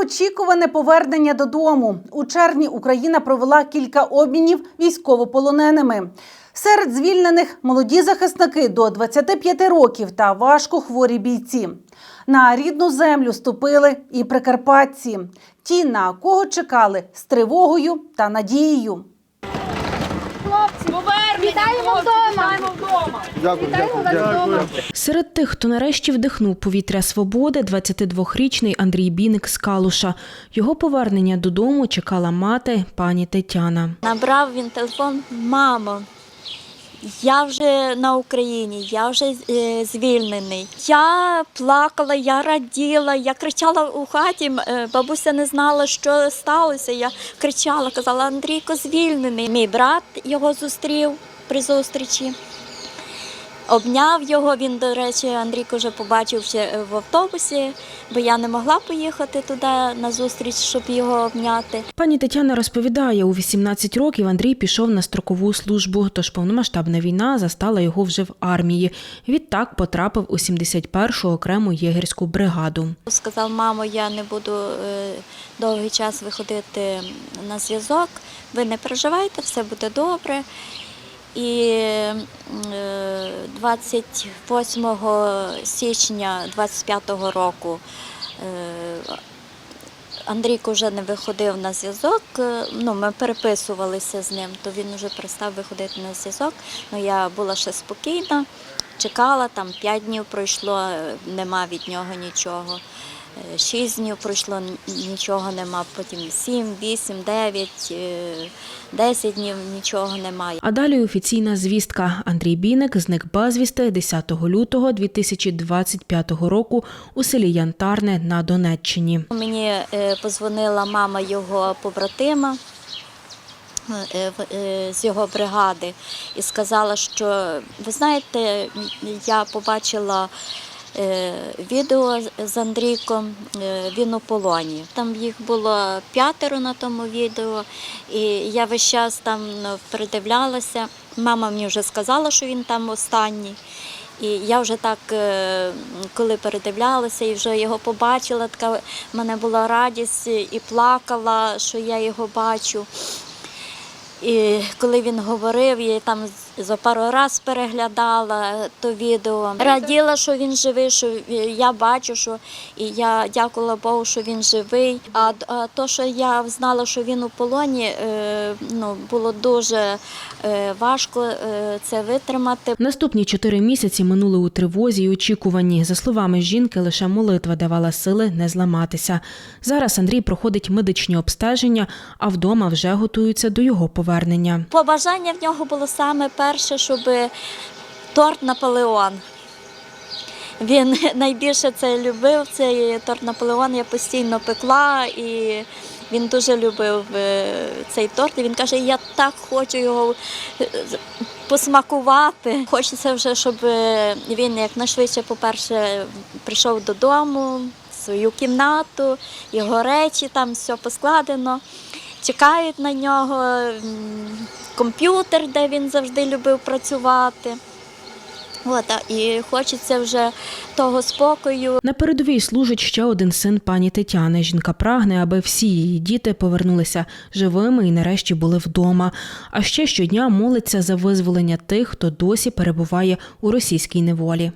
Довгоочікуване повернення додому. У червні Україна провела кілька обмінів військовополоненими. Серед звільнених молоді захисники до 25 років та важко хворі бійці. На рідну землю ступили і прикарпатці. Ті, на кого чекали з тривогою та надією. Вітаємо вдома! Дякую, дякую, дякую. Серед тих, хто нарешті вдихнув повітря свободи, 22-річний Андрій Біник з Калуша. Його повернення додому чекала мати пані Тетяна. Набрав він телефон, мамо. Я вже на Україні, я вже е, звільнений. Я плакала, я раділа, я кричала у хаті. е, Бабуся не знала, що сталося. Я кричала, казала, Андрійко звільнений. Мій брат його зустрів при зустрічі. Обняв його. Він, до речі, Андрійко вже побачив ще е, в автобусі, бо я не могла поїхати туди на зустріч, щоб його обняти. Пані Тетяна розповідає, у 18 років Андрій пішов на строкову службу, тож повномасштабна війна застала його вже в армії. Відтак потрапив у 71-ту окрему єгерську бригаду. Сказав, мамо, я не буду е, довгий час виходити на зв'язок. Ви не переживайте, все буде добре. І е, 28 січня 25-го року Андрій Андрійко вже не виходив на зв'язок. е, Ну, ми переписувалися з ним, то він вже перестав виходити на зв'язок. Ну, я була ще спокійна, чекала, там 5 днів пройшло, е, нема від нього нічого. Е, Шість днів пройшло, нічого нема, потім сім, вісім, дев'ять, е, десять днів нічого немає. А далі офіційна звістка. Андрій Біник зник безвісти 10 лютого 2025 року у селі Янтарне на Донеччині. Мені е, позвонила мама його побратима з його бригади і сказала, що ви знаєте, я побачила. е, Відео з- Андрійком е, він у полоні. Там їх було п'ятеро на тому відео, і я весь час там ну, передивлялася. Мама мені вже сказала, що він там останній. І я вже так, е, коли передивлялася і вже його побачила, така в мене була радість і плакала, що я його бачу. І коли він говорив, я там за пару раз переглядала то відео. Раділа, що він живий, що я бачу, що і я дякувала Богу, що він живий. А, то, що я знала, що він у полоні, е, ну було дуже е, важко е, це витримати. Наступні чотири місяці минули у тривозі й очікуванні. За словами жінки, лише молитва давала сили не зламатися. Зараз Андрій проходить медичні обстеження, а вдома вже готуються до його повернення. Побажання в нього було саме перше, щоб торт Наполеон. Він найбільше це любив, цей торт Наполеон я постійно пекла і він дуже любив е, цей торт. І він каже, я так хочу його е, посмакувати. Хочеться вже, щоб е, він якнайшвидше, по-перше, прийшов додому, свою кімнату, його речі, там все поскладено. Чекають на нього комп'ютер, де він завжди любив працювати. От, і хочеться вже того спокою, На передовій служить ще один син пані Тетяни. Жінка прагне, аби всі її діти повернулися живими і нарешті були вдома. А ще щодня молиться за визволення тих, хто досі перебуває у російській неволі.